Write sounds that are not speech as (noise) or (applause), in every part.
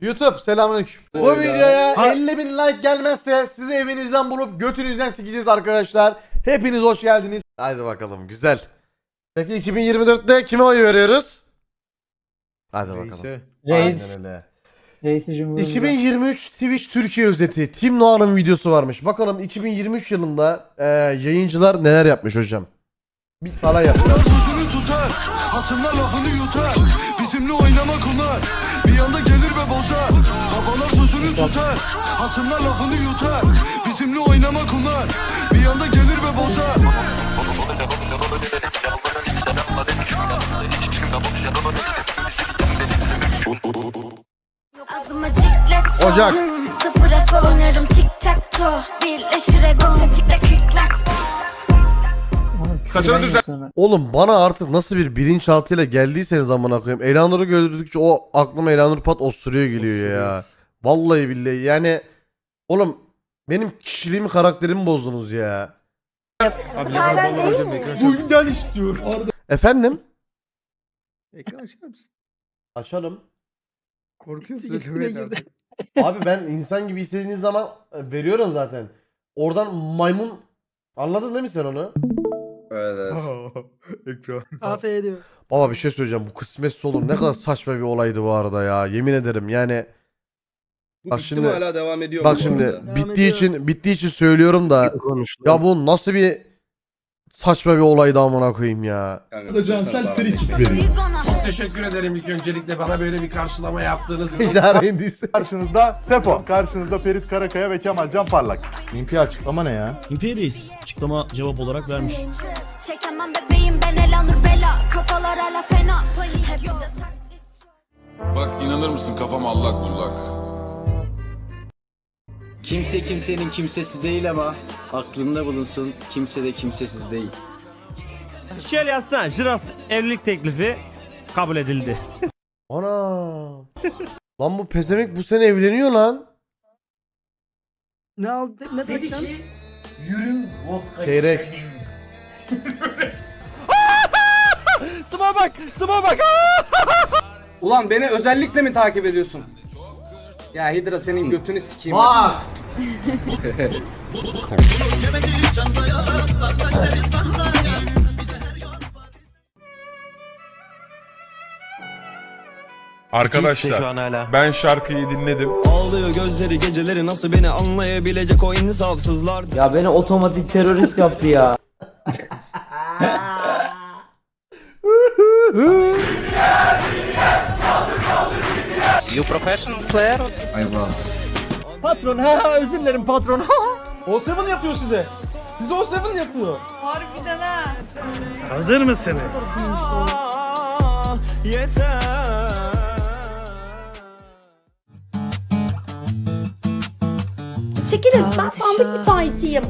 YouTube selamünaleyküm. Bu videoya 50 bin like gelmezse sizi evinizden bulup götünüzden sikeceğiz arkadaşlar. Hepiniz hoş geldiniz. Haydi bakalım güzel. Peki 2024'te kime oy veriyoruz? Hadi bakalım. Reis. Aynen öyle. Reisi Cumhuriyeti. 2023 Twitch Türkiye özeti. Tim Noah'nın videosu varmış. Bakalım 2023 yılında e, yayıncılar neler yapmış hocam. Bir falan yapmış. sözünü tutar Hasımlar lafını yutar Bizimle oynamak onlar Bir anda gelir ve bozar. Babalar sözünü tutar Hasımlar lafını yutar. Bizimle oynamak onlar Bir anda gelir ve bozar. Ocak. Sıfır Efe oynarım tic tac toe Birleşir egom tetikle Oğlum, Saçını yapsana. Oğlum bana artık nasıl bir bilinçaltıyla geldiyseniz amına koyayım. Elanur'u gördükçe o aklıma Elanur Pat osuruyor geliyor ya. Vallahi billahi yani oğlum benim kişiliğimi karakterimi bozdunuz ya. Bundan istiyor. Efendim? Ekran açar mısın? Açalım. Korkuyorsun girdi. Abi ben insan gibi istediğiniz zaman veriyorum zaten. Oradan maymun anladın değil mi sen onu? Evet (laughs) Ekran. Baba bir şey söyleyeceğim. Bu kısmetse olur. Ne kadar saçma bir olaydı bu arada ya. Yemin ederim yani. Bu Bak bitti şimdi- mi hala devam ediyor Bak bu şimdi arada? Bittiği ediyor. için bittiği için söylüyorum da ya bu nasıl bir saçma bir olaydı amına koyayım ya. Kanka, Da Cansel free kick veriyor. Ona Teşekkür ederim ilk öncelikle bana böyle bir karşılama yaptığınız için. Ticari indiyse. (laughs) Karşınızda Sefo, karşınızda Ferit Karakaya ve Kemal Can Parlak. Limpi açıklama ne ya? Imperius açıklama cevap olarak vermiş. Çekemem bebeğim ben Elanur Bela Kafalar hala fena Bak inanır mısın kafam allak bullak. Kimse kimsenin kimsesi değil ama aklında bulunsun kimse de kimsesiz değil. Şöyle yazsana Jiros evlilik teklifi kabul edildi. (laughs) Ana. lan bu pezemek bu sene evleniyor lan. Ne aldı? Ne takacaksın? Çeyrek. (laughs) Sıma bak sıma bak. Ulan beni özellikle mi takip ediyorsun? Ya Hidra senin götünü sikeyim. Bak. Arkadaşlar ben şarkıyı dinledim. Ağlıyor gözleri geceleri nasıl beni anlayabilecek o insafsızlar. Ya beni otomatik terörist yaptı ya. Patron ha ha özür dilerim patron. O Seven yapıyor size. Size o Seven yapıyor. Hazır mısınız? Çekilin ben sandık müteahhitiyim.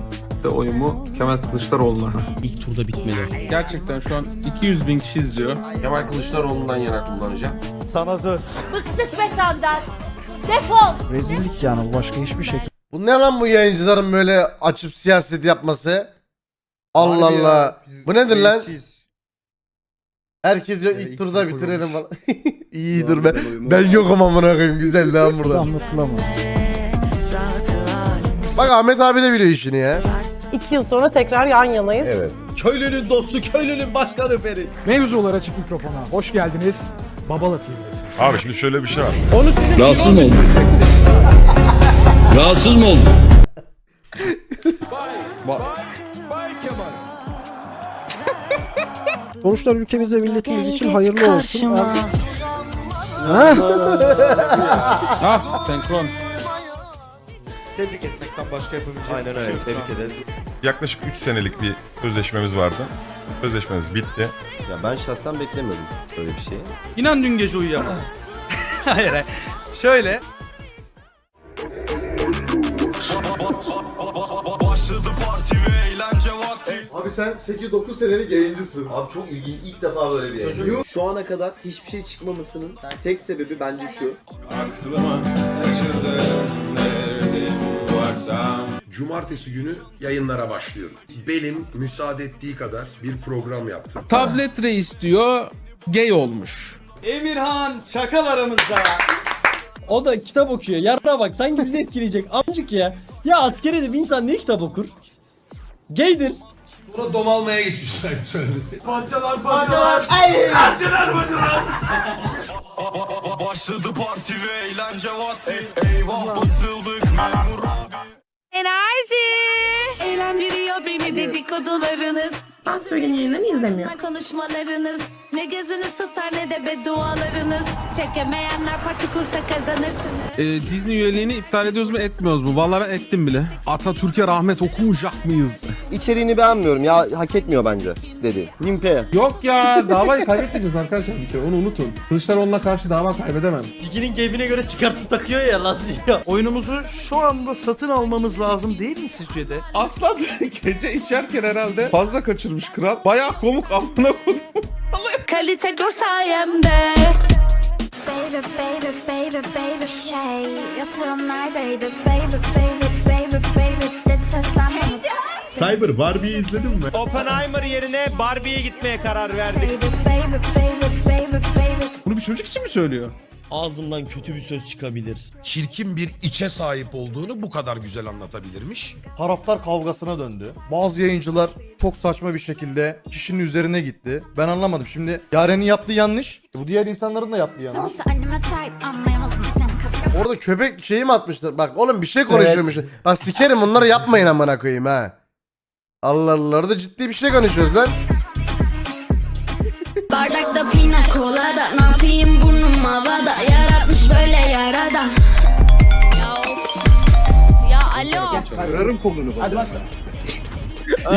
Oyumu Kemal Kılıçdaroğlu'na. İlk turda bitmeli. Gerçekten şu an 200 bin kişi izliyor. Kemal Kılıçdaroğlu'ndan yana kullanacağım. Sana söz. Bıktık be senden Defol Rezillik yani başka hiçbir şey. Bu ne lan bu yayıncıların böyle açıp siyaset yapması? Allah Allah. Bu nedir lan? Herkes yok ilk turda bitirelim falan. (laughs) İyidir ben. Ben yokum amına koyayım güzel lan burada. Anlatılamaz. Bak Ahmet abi de biliyor işini ya. İki yıl sonra tekrar yan yanayız. Evet. Köylünün dostu, köylünün başkanı Ferit. Mevzular açık mikrofona. Hoş geldiniz. Babala TV'desiniz. Abi şimdi şöyle bir şey var. Rahatsız mı oldun? Rahatsız mı oldun? Sonuçlar ülkemize milletimiz için hayırlı olsun. Ah senkron. Tebrik etmekten başka yapabileceğim Aynen öyle tebrik ederiz. Yaklaşık 3 senelik bir sözleşmemiz vardı. Sözleşmemiz bitti. Ya ben şahsen beklemiyordum böyle bir şeyi. İnan dün gece uyuyamadım. (laughs) hayır hayır. Şöyle. Başladı parti ve eğlence vakti Abi sen 8-9 senelik yayıncısın. Abi çok ilginç. ilk defa böyle bir yayıncı. Şu ana kadar hiçbir şey çıkmamasının tek sebebi bence şu. Cumartesi günü yayınlara başlıyorum. Benim müsaade ettiği kadar bir program yaptım. Tablet reis diyor. Gay olmuş. Emirhan çakal aramızda. O da kitap okuyor. Yarına bak sanki bizi etkileyecek. Amcık ya. Ya askerede bir insan niye kitap okur? Gaydir. Sonra dom almaya geçmişler söylemesi. Başladı parti ve eğlence vakti Eyvah basıldık memur Enerji Eğlendiriyor beni dedikodularınız Ben söylemeyenleri izlemiyor Konuşmalarınız Ne gözünüz tutar ne de beddualarınız Çekemeyenler parti kursa kazanırsınız Disney üyeliğini iptal ediyoruz mu etmiyoruz mu? Vallahi ben ettim bile. Atatürk'e rahmet okumayacak mıyız? İçeriğini beğenmiyorum ya hak etmiyor bence dedi. Nimpe. Yok ya davayı kaybettiniz arkadaşlar bir kere onu unutun. Kılıçdaroğlu'na karşı dava kaybedemem. Tikinin keyfine göre çıkartıp takıyor ya lastiği. Oyunumuzu şu anda satın almamız lazım değil mi sizce de? Aslan (laughs) gece içerken herhalde fazla kaçırmış kral. Bayağı komik amına kodum. Kalite gör sayemde Baby baby baby baby şey Yatağım neredeydi baby baby baby baby Dedi seslen bana Cyber Barbie'yi izledin mi? Oppenheimer yerine Barbie'ye gitmeye karar verdik. Baby baby baby baby baby Bunu bir çocuk için mi söylüyor? Ağzından kötü bir söz çıkabilir. Çirkin bir içe sahip olduğunu bu kadar güzel anlatabilirmiş. Taraftar kavgasına döndü. Bazı yayıncılar çok saçma bir şekilde kişinin üzerine gitti. Ben anlamadım. Şimdi Yaren'in yaptığı yanlış. Bu diğer insanların da yaptığı yanlış. Anneme anlayamaz mı Orada köpek şeyi mi atmışlar? Bak oğlum bir şey konuşuyormuş. Bak sikerim bunları yapmayın amına koyayım ha. Allah Allah orada ciddi bir şey konuşuyoruz lan. Bardakta pina colada Ne yapayım burnum havada Yaratmış böyle yaradan Ya of Ya alo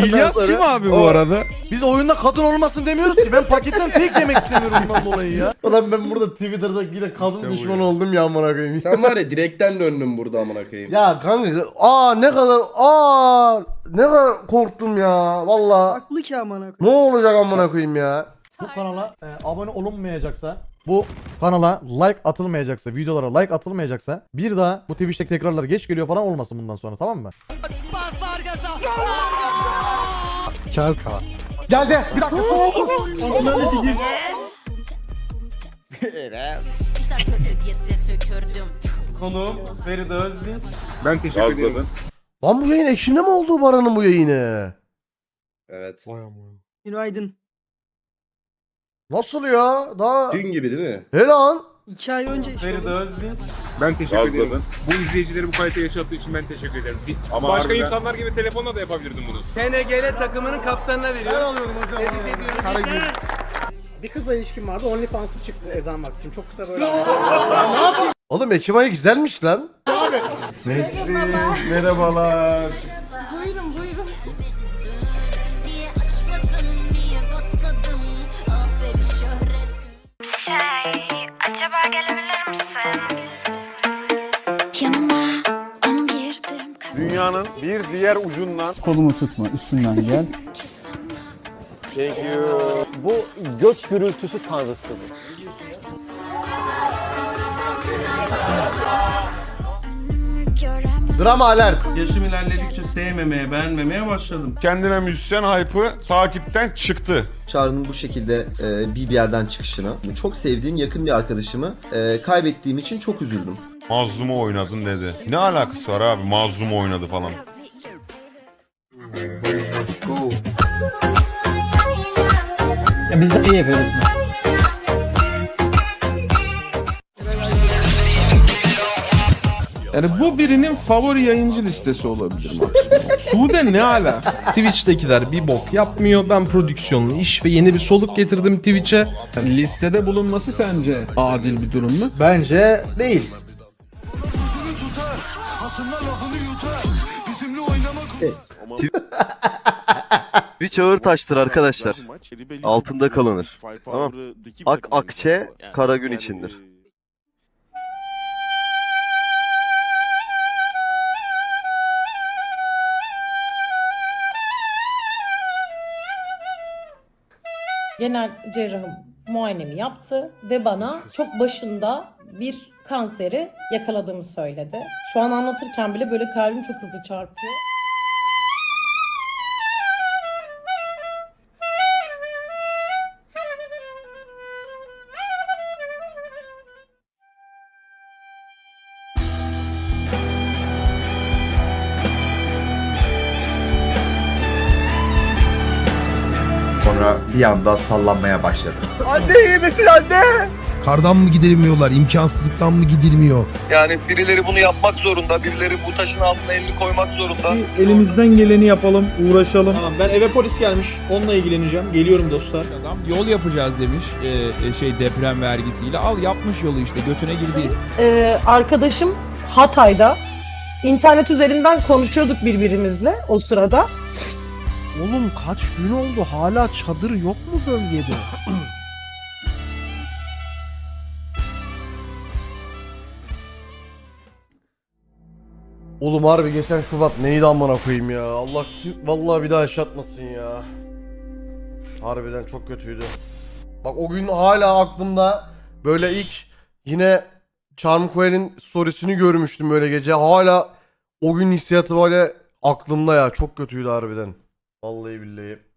İlyas kim abi bu arada? Biz oyunda kadın olmasın demiyoruz ki. Ben paketten fake yemek istemiyorum bundan dolayı ya. Ulan ben burada Twitter'da yine kadın düşmanı oldum ya amına koyayım. Sen var ya direkten döndün burada amına koyayım. Ya kanka aa ne kadar aa ne kadar korktum ya valla. Haklı ki amına Ne olacak amına koyayım ya? Bu kanala e, abone olunmayacaksa, bu kanala like atılmayacaksa, videolara like atılmayacaksa bir daha bu Twitch'teki tekrarlar geç geliyor falan olmasın bundan sonra tamam mı? Çalka. Geldi. Bir dakika. Gitse tükürdüm Konuğum Feride Özdinç. Ben teşekkür ederim. Lan bu yayın ekşimde mi oldu Baran'ın bu yayını? Evet. Günaydın. Nasıl ya? Daha Dün gibi değil mi? he lan. İki ay önce işte. Feride Özdinç. Ben teşekkür ederim. Bu izleyicileri bu kalite yaşattığı için ben teşekkür ederim. Ama Başka insanlar gibi telefonla da yapabilirdim bunu. KNGL takımının kaptanına veriyor. Karagül. Bir kızla ilişkim vardı. OnlyFans'ı çıktı ezan vakti. Şimdi çok kısa böyle. Oğlum Ekim ayı güzelmiş lan. Nesrin merhabalar. Dünyanın bir diğer ucundan Kolumu tutma üstünden gel. Thank you. Bu gök gürültüsü tanrısı. Göremem Drama alert. Yaşım ilerledikçe sevmemeye, beğenmemeye başladım. Kendine müzisyen hype'ı takipten çıktı. Çağrı'nın bu şekilde e, bir yerden çıkışına. Çok sevdiğim yakın bir arkadaşımı e, kaybettiğim için çok üzüldüm. Mazlumu oynadın dedi. Ne alakası var abi mazlumu oynadı falan. Biz de iyi yapıyoruz. Yani bu birinin favori yayıncı listesi olabilir maksimum. Sude ne ala? Twitch'tekiler bir bok yapmıyor. Ben prodüksiyonlu iş ve yeni bir soluk getirdim Twitch'e. Yani listede bulunması sence adil bir durum mu? Bence değil. Twitch (laughs) ağır taştır arkadaşlar. Altında kalınır. Tamam. Ak akçe kara gün içindir. Genel cerrahım muayenemi yaptı ve bana çok başında bir kanseri yakaladığımı söyledi. Şu an anlatırken bile böyle kalbim çok hızlı çarpıyor. Sonra bir anda sallanmaya başladı. (laughs) Kardan mı gidilmiyorlar? imkansızlıktan mı gidilmiyor? Yani birileri bunu yapmak zorunda, birileri bu taşın altına elini koymak zorunda. Elimizden geleni yapalım, uğraşalım. Tamam ben eve polis gelmiş. Onunla ilgileneceğim. Geliyorum dostlar. Adam yol yapacağız demiş şey deprem vergisiyle. Al yapmış yolu işte götüne girdi. Ee, arkadaşım Hatay'da internet üzerinden konuşuyorduk birbirimizle o sırada. Oğlum kaç gün oldu hala çadır yok mu bölgede? (clears throat) Oğlum harbi geçen Şubat neydi amına koyayım ya. Allah vallahi bir daha yaşatmasın ya. Harbiden çok kötüydü. Bak o gün hala aklımda böyle ilk yine Charm storiesini görmüştüm böyle gece. Hala o gün hissiyatı böyle aklımda ya. Çok kötüydü harbiden. Vallahi billahi.